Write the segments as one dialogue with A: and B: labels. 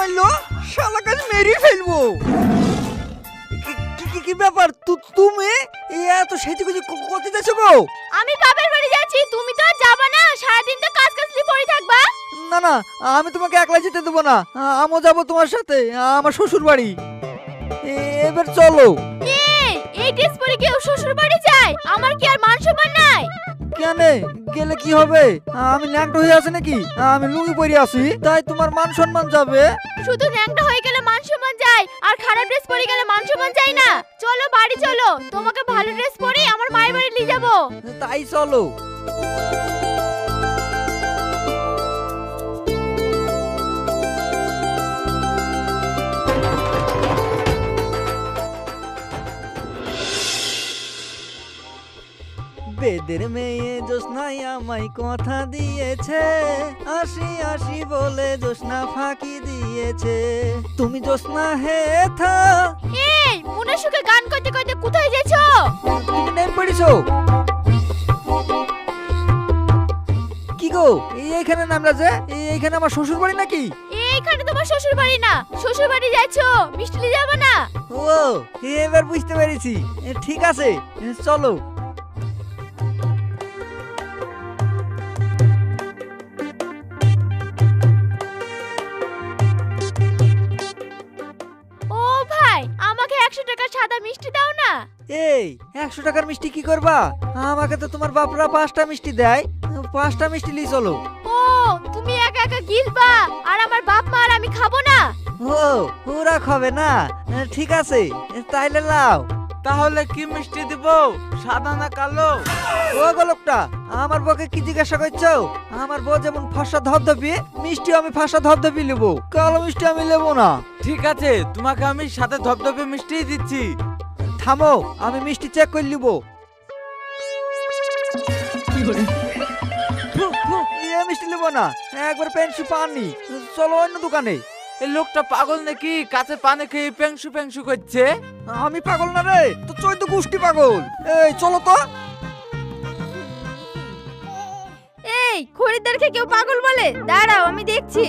A: মারলো শালা কাজ মেরে ফেলব। কি- কি কি- কি ব্যাপার? তুমি এত সেটি কিছু করতে যাচ্ছ গো?
B: আমি বাপের বাড়ি যাচ্ছি তুমি তো আর যাবা না সারাদিন তো কাজ কাজলি পড়ে থাকবা।
A: না না আমি তোমাকে একলা যেতে দেবো না আমিও যাব তোমার সাথে আমার শ্বশুর বাড়ি এবার চলো।
B: এই ড্রেস পরে কেউ শ্বশুর বাড়ি যায়? আমার কি আর মান সম্মান নাই?
A: কেন? গেলে কি হবে? আমি ল্যাংট হয়ে আছি নাকি? আমি লুঙ্গি পরে আছি তাই তোমার মান সম্মান যাবে?
B: শুধু ন্যাংটা হয়ে গেলে মান সম্মান যায় আর খারাপ ড্রেস পরে গেলে মান সম্মান যায় না। চলো বাড়ি চলো। তোমাকে ভালো ড্রেস পরে আমার মায়ের বাড়ি নিয়ে যাব।
A: তাই চলো। বেদের মেয়ে জোসনাই আমায় কথা দিয়েছে। আসি আসি বলে জোসনা ফাঁকি দিয়েছে। তুমি জোসনা হে থা।
B: এই মনে সুখে গান করতে করতে কোথায়
A: তুমি নেম পড়েছো কি গো এইখানে নামলা যে এইখানে আমার শ্বশুর বাড়ি নাকি?
B: এইখানে তোমার শ্বশুর বাড়ি না শ্বশুর বাড়ি যাচ্ছো মিষ্টি নিয়ে যাব না?
A: ও এবার বুঝতে পেরেছি। ঠিক আছে চলো।
B: সাদা মিষ্টি দাও না।
A: এই একশো টাকার মিষ্টি কি করবা? আমাকে তো তোমার বাপরা পাঁচটা মিষ্টি দেয়। পাঁচটা মিষ্টি নিয়ে চলো।
B: ও তুমি একা একা গিলবা আর আমার বাপ মা আর আমি খাব না।
A: ও ওরা খাবে না। ঠিক আছে তাইলে লাও।
C: তাহলে কি মিষ্টি দিব? সাদা না কালো?
A: ও গোলকটা আমার বউকে কি জিজ্ঞাসা করছ? আমার বউ যেমন ফসা ধবধবি মিষ্টি আমি ফসা ধবধবি নেব। কালো মিষ্টি আমি নেব না।
C: ঠিক আছে তোমাকে আমি সাথে ধপধপে মিষ্টি দিচ্ছি।
A: থামো আমি মিষ্টি চেক করে নিব। মিষ্টি নেব না একবার পেন্সি পাননি চলো অন্য দোকানে।
C: এই লোকটা পাগল নাকি? কাছে পানে খেয়ে পেংসু প্যাংসু করছে।
A: আমি পাগল না রে তো চৈদ্দ গোষ্ঠী পাগল। এই চলো তো।
B: এই খরিদ্দারকে কেউ পাগল বলে? দাঁড়াও আমি দেখছি।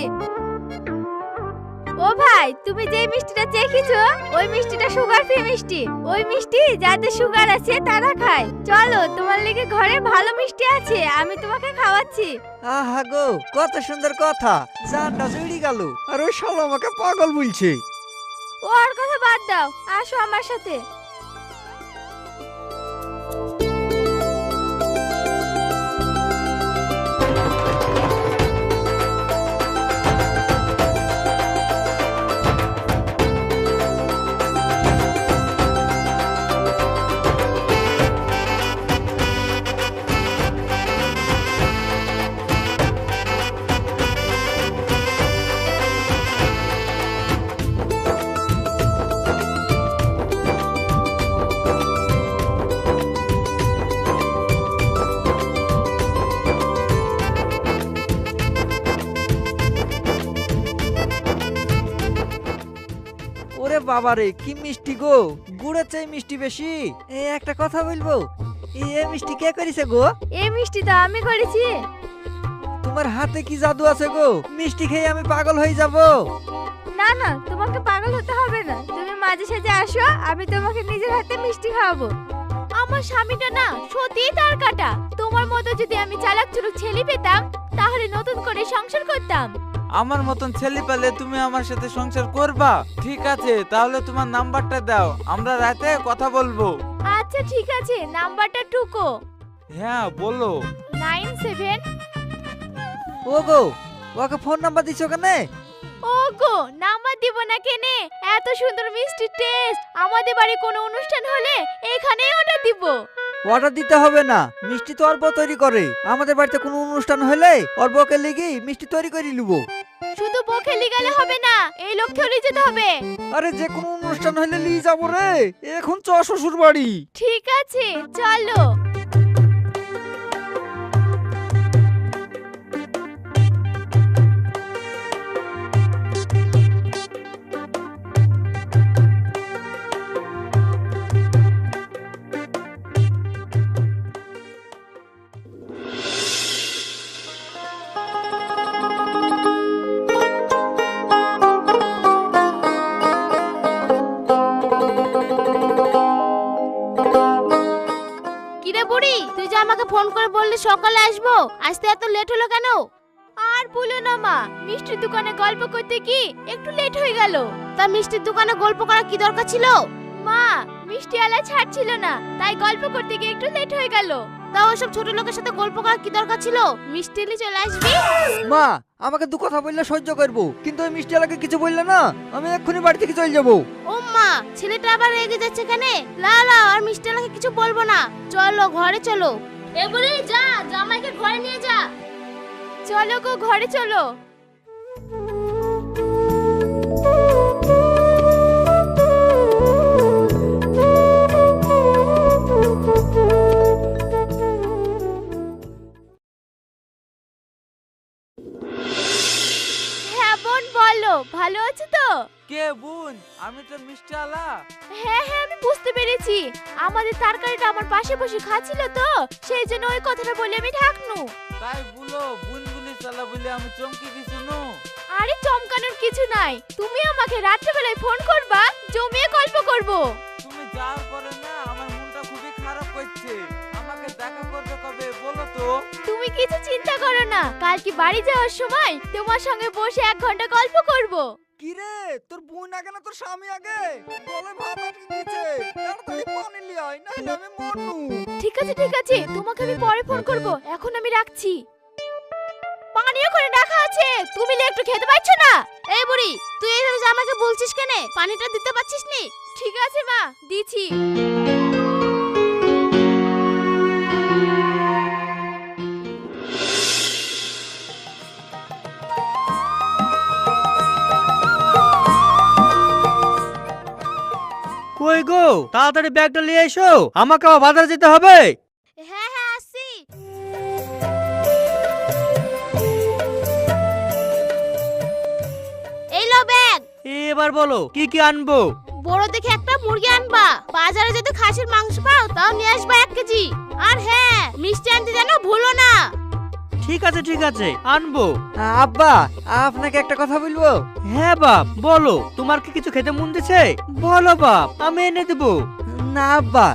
B: ও ভাই তুমি যে মিষ্টিটা চেখেছো ওই মিষ্টিটা সুগার ফ্রি মিষ্টি। ওই মিষ্টি যাদের সুগার আছে তারা খায়। চলো তোমার লেগে ঘরে ভালো মিষ্টি আছে আমি তোমাকে খাওয়াচ্ছি।
A: আহা গো কত সুন্দর কথা। জানটা জুড়ি গেল আর ওই শালা আমাকে পাগল বলছে।
B: ও আর কথা বাদ দাও আসো আমার সাথে।
A: ওরে বাবা রে কি মিষ্টি গো। গুড়ের চাই মিষ্টি বেশি। এ একটা কথা বলব। এ মিষ্টি কে করেছে গো?
B: এই মিষ্টি তো আমি করেছি।
A: তোমার হাতে কি জাদু আছে গো? মিষ্টি খেয়ে আমি পাগল হয়ে যাব।
B: না না তোমাকে পাগল হতে হবে না। তুমি মাঝে সাঝে আসো আমি তোমাকে নিজের হাতে মিষ্টি খাওয়াবো। আমার স্বামীটা না সত্যিই তার কাটা। তোমার মতো যদি আমি চালাক চুলুক ছেলে পেতাম তাহলে নতুন করে সংসার করতাম।
C: আমার মতন ছেলে পেলে তুমি আমার সাথে সংসার করবা? ঠিক আছে তাহলে তোমার নাম্বারটা দাও আমরা রাতে কথা বলব।
B: আচ্ছা ঠিক আছে নাম্বারটা টুকো
C: হ্যাঁ বলো।
B: Nine seven.
A: ও গো ওকে ফোন নাম্বার দিছো কেন?
B: ও গো নাম্বার দিব না কেনে? এত সুন্দর মিষ্টি টেস্ট আমাদের বাড়ি কোনো অনুষ্ঠান হলে এখানেই অর্ডার দিব।
A: অর্ডার দিতে হবে না। মিষ্টি তো অল্প তৈরি করে। আমাদের বাড়িতে কোনো অনুষ্ঠান হলে অল্পকে লেগে মিষ্টি তৈরি করে নিব।
B: শুধু বকে লিগালে হবে না এই লক্ষ্যে নিয়ে যেতে হবে।
A: আরে যে কোনো অনুষ্ঠান হলে নিয়ে যাব রে। এখন চ শ্বশুর বাড়ি
B: ঠিক আছে চলো। বুড়ি তুই যে আমাকে ফোন করে বললি সকালে আসব আসতে এত লেট হলো কেন? আর বলো না মা মিষ্টির দোকানে গল্প করতে কি একটু লেট হয়ে গেল। তা মিষ্টির দোকানে গল্প করা কি দরকার ছিল? মা মিষ্টি আলা ছাড়ছিল না তাই গল্প করতে গিয়ে একটু লেট হয়ে গেল। তা ওসব ছোট লোকের সাথে গল্প করার কি দরকার ছিল? মিষ্টি এলে চলে আসবি?
A: মা আমাকে দু কথা বললে সহ্য করব কিন্তু ওই মিষ্টি এলাকে কিছু বললে না আমি এক্ষুনি বাড়ি থেকে চলে যাব।
B: ও মা ছেলেটা আবার রেগে যাচ্ছে কেন লা লা আর মিষ্টি এলাকে কিছু বলব না। চলো ঘরে চলো। এবারে যা জামাইকে ঘরে নিয়ে যা। চলো গো ঘরে চলো।
C: আমি তো মিষ্টি আলা।
B: হ্যাঁ হ্যাঁ আমি বুঝতে পেরেছি। আমাদের তরকারিটা আমার পাশে বসে খাচ্ছিল তো সেই জন্য ওই কথাটা বলে আমি ঢাকনু।
C: তাই বলো বোন বলি চালা বলে আমি চমকে গেছি নো।
B: আরে চমকানোর কিছু নাই। তুমি আমাকে রাত্রেবেলায় ফোন করবা জমিয়ে গল্প করব।
C: তুমি যাওয়ার পরে না আমার মনটা খুবই খারাপ করছে। আমাকে দেখা করবে কবে বলো তো।
B: তুমি কিছু চিন্তা করো না। কালকে বাড়ি যাওয়ার সময় তোমার সঙ্গে বসে এক ঘণ্টা গল্প করব।
A: কি রে? তোর বোন আগে না তোর স্বামী আগে? গলে ভাত আটকে গেছে তাড়াতাড়ি পানি লিয়ে আয়, নাহলে আমি মরনু
B: ঠিক আছে ঠিক আছে, তোমাকে আমি পরে ফোন করব। এখন আমি রাখছি। পানিও করে রাখা আছে। তুমি লে একটু খেতে পারছ না? এই বুড়ি, তুই এইভাবে আমাকে বলছিস কেন? পানিটা দিতে পারছিস নি? ঠিক আছে মা দিছি
D: কই গো তাড়াতাড়ি ব্যাগটা নিয়ে এসো আমাকে আবার বাজারে যেতে হবে।
B: হ্যাঁ হ্যাঁ আসছি। এই লো ব্যাগ।
D: এবার বলো কি কি আনব?
B: বড় দেখে একটা মুরগি আনবা। বাজারে যদি খাসির মাংস পাও তাও নিয়ে আসবা এক কেজি। আর হ্যাঁ মিষ্টি আনতে যেন ভুলো না।
D: ঠিক আছে ঠিক আছে আনব।
A: আব্বা আপনাকে একটা কথা বলব?
D: হ্যাঁ বাপ বলো। তোমার কি কিছু খেতে মন দিছে? বলো বাপ আমি এনে দেবো।
A: না আব্বা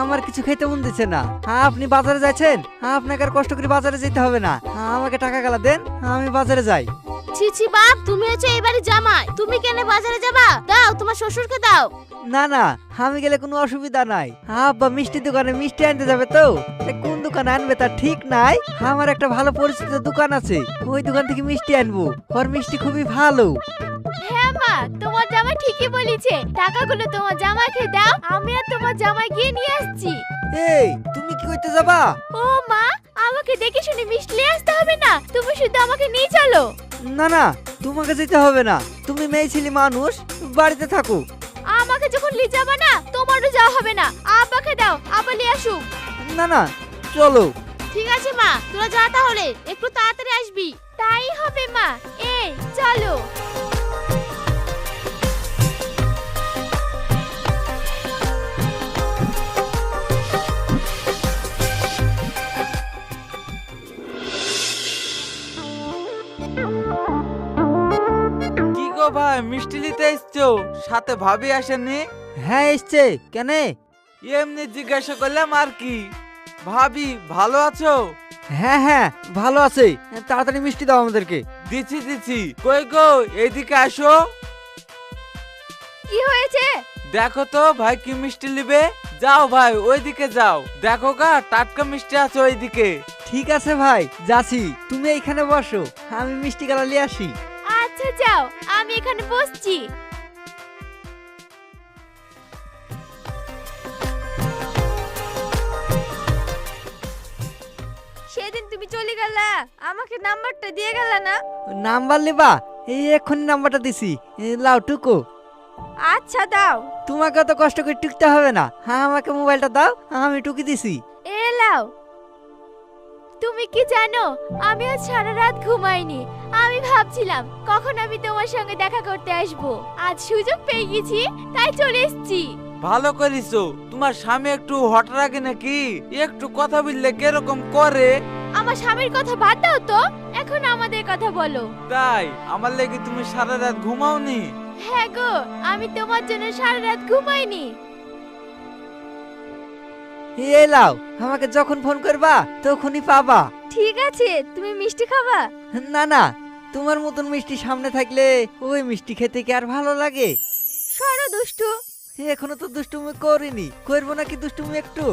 A: আমার কিছু খেতে মন দিচ্ছে না। আপনি বাজারে যাচ্ছেন আপনাকে আর কষ্ট করে বাজারে যেতে হবে না। আমাকে টাকা গালা দেন আমি বাজারে যাই।
B: ছি বাপ তুমি হচ্ছে এবারে জামাই। তুমি কেন বাজারে যাবা? দাও, তোমার শ্বশুরকে দাও।
A: না না, আমি গেলে কোনো অসুবিধা নাই। আব্বা, মিষ্টি দোকানে মিষ্টি আনতে যাবে তো। তা কোন দোকানে আনবে তা ঠিক নাই। আমার একটা ভালো পরিচিত দোকান আছে। ওই দোকান থেকে মিষ্টি আনব। ওর মিষ্টি খুবই ভালো।
B: হ্যাঁ মা তোমার জামাই ঠিকই বলেছে। টাকাগুলো তোমার জামাইকে দাও আমি আর তোমার জামাই গিয়ে নিয়ে আসছি।
A: এই তুমি কি করতে যাবা?
B: ও মা আমাকে দেখে শুনে মিষ্টি আসতে হবে না। তুমি শুধু আমাকে নিয়ে চলো।
A: না না তোমাকে যেতে হবে না। তুমি মেয়ে ছেলে মানুষ বাড়িতে থাকো।
B: আমাকে যখন নিয়ে যাবে না তোমারও যাওয়া হবে না। আব্বাকে দাও আব্বা নিয়ে আসুক।
A: না না চলো।
B: ঠিক আছে মা তোরা যা তাহলে একটু তাড়াতাড়ি আসবি। তাই হবে মা এই চলো।
C: ভাই মিষ্টি নিতে এসছো? সাথে ভাবি আসেনি?
A: হ্যাঁ এসছে। কেনে?
C: এমনি জিজ্ঞাসা করলাম আর কি। ভাবি ভালো আছো?
A: হ্যাঁ হ্যাঁ ভালো আছে। তাড়াতাড়ি মিষ্টি দাও আমাদেরকে।
C: দিছি দিছি। কই গো এইদিকে আসো।
B: কি হয়েছে?
C: দেখো তো ভাই কি মিষ্টি নিবে? যাও ভাই ওইদিকে যাও। দেখো গা টাটকা মিষ্টি আছে ওইদিকে।
A: ঠিক আছে ভাই যাচ্ছি। তুমি এইখানে বসো আমি মিষ্টি গালা নিয়ে আসি।
B: আচ্ছা যাও আমি এখানে বসছি। সেদিন তুমি চলে গেলা আমাকে নাম্বারটা দিয়ে গেলা না?
A: নাম্বার লিবা এই এক্ষুনি নাম্বারটা দিছি এ, লাও টুকু।
B: আচ্ছা দাও।
A: তোমাকে তো কষ্ট করে টুকতে হবে না হ্যাঁ আমাকে মোবাইলটা দাও আমি টুকি দিছি।
B: এ লাও। তুমি কি জানো আমি আজ সারা রাত ঘুমাইনি আমি ভাবছিলাম কখন আমি তোমার সঙ্গে দেখা করতে আসব। আজ সুযোগ পেয়ে গেছি তাই চলে এসেছি।
C: ভালো করিছো। তোমার স্বামী একটু হট রাখে নাকি? একটু কথা বললে কীরকম করে?
B: আমার স্বামীর কথা বাদ দাও তো এখন আমাদের কথা বলো।
C: তাই? আমার লেগে তুমি সারা রাত ঘুমাওনি?
B: হ্যাঁ গো আমি তোমার জন্য সারা রাত ঘুমাইনি।
A: এই লাও আমাকে যখন ফোন করবা তখনই পাবা।
B: ঠিক আছে তুমি মিষ্টি খাবা?
A: না না তোমার মতন মিষ্টি সামনে থাকলে ওই মিষ্টি খেতে কি আর ভালো লাগে?
B: সরো দুষ্টু।
A: এখনও তো দুষ্টুমি করিনি। করব নাকি দুষ্টুমি একটু?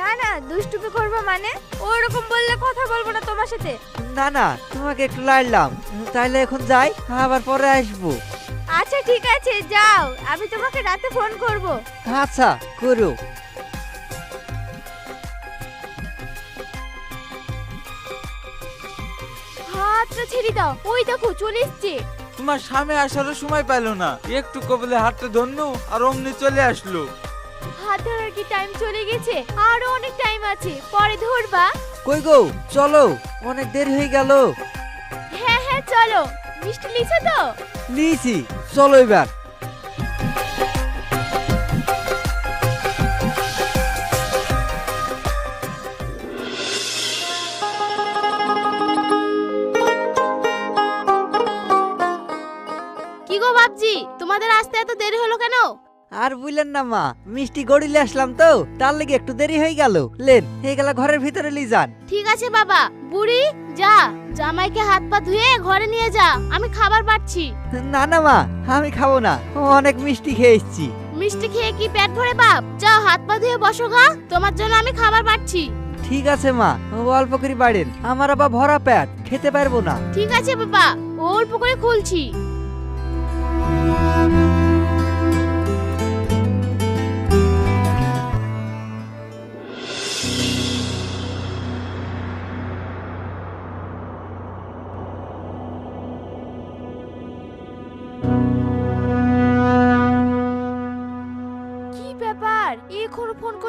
B: না না দুষ্টুমি করব মানে? ওরকম বললে কথা বলব না তোমার সাথে।
A: না না তোমাকে একটু লাইলাম তাইলে এখন যাই আবার পরে আসব।
B: আচ্ছা ঠিক আছে যাও। আমি তোমাকে রাতে ফোন করব।
A: আচ্ছা করো।
B: হাতটা ছেড়ে দাও। ওই দেখো চলে এসছে।
C: তোমার স্বামী আসারও সময় পেল না। একটু কবলে হাতটা ধরনু আর অমনি চলে আসলো।
B: হাত ধরার কি টাইম চলে গেছে? আরও অনেক টাইম আছে। পরে ধরবা।
A: কই গো? চলো। অনেক দেরি হয়ে গেল।
B: হ্যাঁ হ্যাঁ চলো। মিষ্টি লিছো তো?
A: নিয়েছি। চলো এবার।
B: তোমাদের আসতে এত দেরি হলো কেন?
A: আর বুঝলেন না মা মিষ্টি গড়িলে আসলাম তো তার লেগে একটু দেরি হয়ে গেল। লেন হয়ে গেল ঘরের ভিতরে লি যান।
B: ঠিক আছে বাবা বুড়ি যা জামাইকে হাত পা ধুয়ে ঘরে নিয়ে যা আমি খাবার পাচ্ছি
A: না না মা আমি খাব না অনেক মিষ্টি খেয়ে এসছি।
B: মিষ্টি খেয়ে কি পেট ভরে বাপ? যাও হাত পা ধুয়ে বসো গা তোমার জন্য আমি খাবার পাচ্ছি
A: ঠিক আছে মা অল্প করে বাড়েন আমার আবার ভরা পেট খেতে পারব না।
B: ঠিক আছে বাবা অল্প করে খুলছি।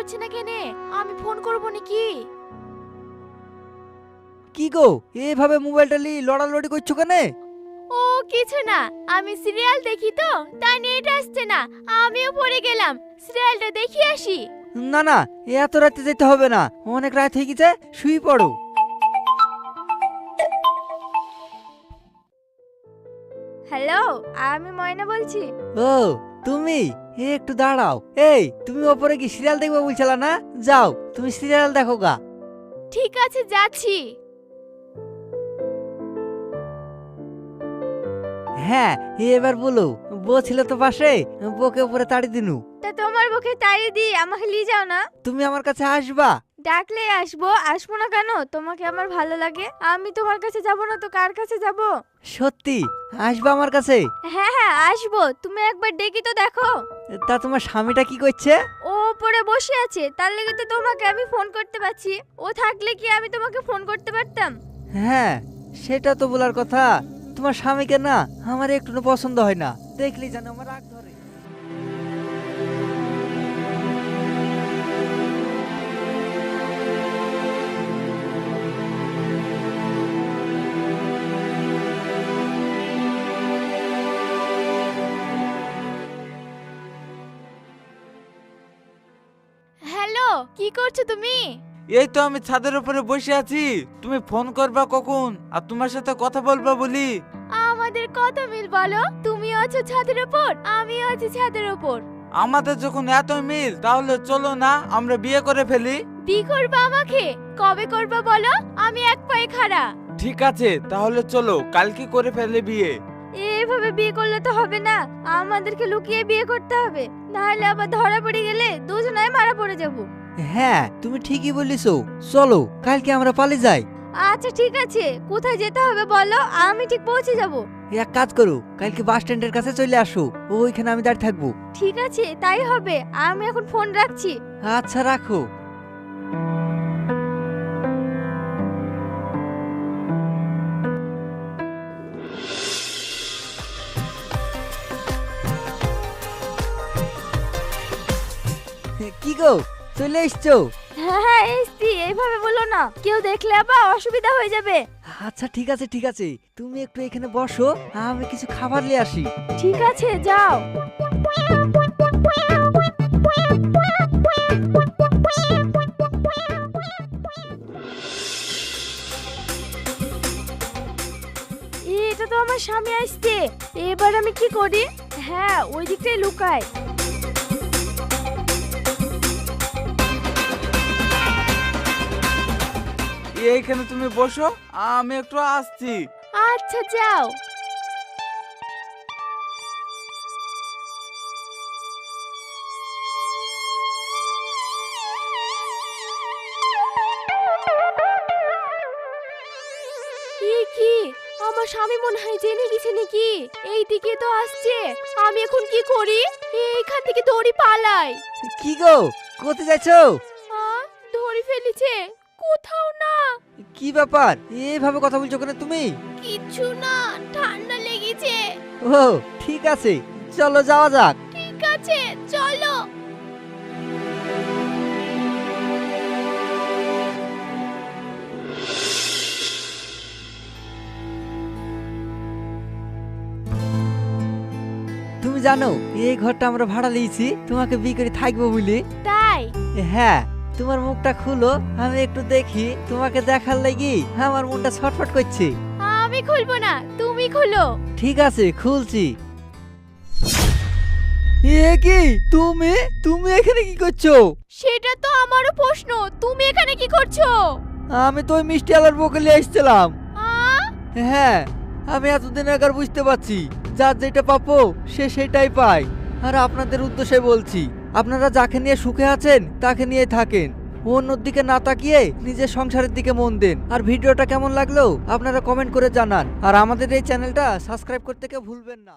B: করছে না কেনে? আমি ফোন করব নাকি?
A: কি গো? এভাবে মোবাইলটা লি লড়ালড়ি করছ কেন?
B: ও কিছু না। আমি সিরিয়াল দেখি তো তাই নেট আসছে না। আমিও পড়ে গেলাম। সিরিয়ালটা দেখি আসি।
A: না না এত রাতে যেতে হবে না। অনেক রাত হয়ে গেছে শুয়ে পড়ো।
B: হ্যালো আমি ময়না বলছি।
A: ও তুমি? এ, একটু দাঁড়াও। এই তুমি ওপরে কি সিরিয়াল দেখবে বলছিলা না? যাও তুমি সিরিয়াল দেখো গা।
B: ঠিক আছে যাচ্ছি।
A: হ্যাঁ এবার বলো বউ ছিল তো পাশে? বউকে উপরে তাড়ি দিনু।
B: তা তোমার বুকে তাড়ি দি আমাকে নিয়ে যাও না।
A: তুমি আমার কাছে আসবা?
B: ডাকলে আসব আসব না কেন? তোমাকে আমার ভালো লাগে। আমি তোমার কাছে যাব না তো কার কাছে যাব?
A: সত্যি? আসবা আমার কাছে?
B: হ্যাঁ হ্যাঁ আসব। তুমি একবার ডেকে তো দেখো।
A: তা তোমার স্বামীটা কি করছে?
B: ও ওপরে বসে আছে। তার লেগে তো তোমাকে আমি ফোন করতে পারছি। ও থাকলে কি আমি তোমাকে ফোন করতে পারতাম?
A: হ্যাঁ সেটা তো বলার কথা। তোমার স্বামীকে না আমার একটু পছন্দ হয় না। দেখলি জানো আমার রাগ
B: কি করছ তুমি?
C: এই তো আমি ছাদের উপরে বসে আছি। তুমি ফোন করবা কখন? আর তোমার সাথে কথা বলবা বলি।
B: আমাদের কত মিল বলো। তুমি আছো ছাদের উপর আমিও আছি ছাদের উপর।
C: আমাদের যখন এত মিল তাহলে চলো না আমরা বিয়ে করে ফেলি।
B: বি করবা আমাকে? কবে করবা বলো? আমি এক পায়ে খাড়া।
C: ঠিক আছে তাহলে চলো কালকে করে ফেলে বিয়ে।
B: এভাবে বিয়ে করলে তো হবে না আমাদেরকে লুকিয়ে বিয়ে করতে হবে। নাহলে আবার ধরা পড়ে গেলে দুজনায় মারা পড়ে যাব।
A: হ্যাঁ তুমি ঠিকই বলিছো। চলো কালকে আমরা পালিয়ে যাই।
B: আচ্ছা ঠিক আছে। কোথায় যেতে হবে বলো? আমি ঠিক পৌঁছে যাব।
A: এক কাজ করো কালকে বাস স্ট্যান্ডের কাছে চলে আসো। ওইখানে আমি দাঁড়িয়ে থাকব।
B: ঠিক আছে তাই হবে। আমি এখন ফোন রাখছি।
A: আচ্ছা রাখো। কি গো? চলে এসছো?
B: হ্যাঁ হ্যাঁ এসছি এইভাবে বলো না। কেউ দেখলে আবার অসুবিধা হয়ে যাবে।
A: আচ্ছা ঠিক আছে ঠিক আছে। তুমি একটু এখানে বসো আমি কিছু খাবার নিয়ে আসি।
B: ঠিক আছে যাও। এটা তো আমার স্বামী আসছে। এবার আমি কি করি? হ্যাঁ ওই দিকটাই লুকাই।
C: এইখানে তুমি বসো আমি একটু আসছি।
B: আচ্ছা যাও। কি? আমার স্বামী মনে হয় জেনে গেছে নাকি? এই দিকে তো আসছে আমি এখন কি করি? এইখান থেকে দড়ি পালাই।
A: কি গো কোথায় যাচ্ছো?
B: আ, ধরে ফেলেছে। কোথাও না।
A: কি ব্যাপার? এইভাবে কথা বলছো কেন তুমি?
B: কিছু না ঠান্ডা লেগেছে।
A: ও ঠিক আছে চলো যাওয়া যাক।
B: ঠিক আছে চলো।
A: তুমি জানো এই ঘরটা আমরা ভাড়া নিয়েছি তোমাকে বিয়ে করে থাকব বলে।
B: তাই?
A: হ্যাঁ। তোমার মুখটা খুলো আমি একটু দেখি তোমাকে দেখার লাগি আমার মনটা ছটফট করছে।
B: আমি খুলবো না তুমি খুলো।
A: ঠিক আছে খুলছি। এ কি তুমি? তুমি এখানে কি করছ?
B: সেটা তো আমারও প্রশ্ন তুমি এখানে কি করছ?
A: আমি তো ওই মিষ্টি আলার বকলে এসেছিলাম। হ্যাঁ আমি এতদিন আগে বুঝতে পারছি যার যেটা পাবো সে সেটাই পায়। আর আপনাদের উদ্দেশ্যে বলছি আপনারা যাকে নিয়ে সুখে আছেন, তাকে নিয়ে থাকেন। অন্যর দিকে না তাকিয়ে নিজের সংসারের দিকে মন দিন। আর ভিডিওটা কেমন লাগল, আপনারা কমেন্ট করে জানান। আর আমাদের এই চ্যানেলটা সাবস্ক্রাইব করতে কেউ ভুলবেন না।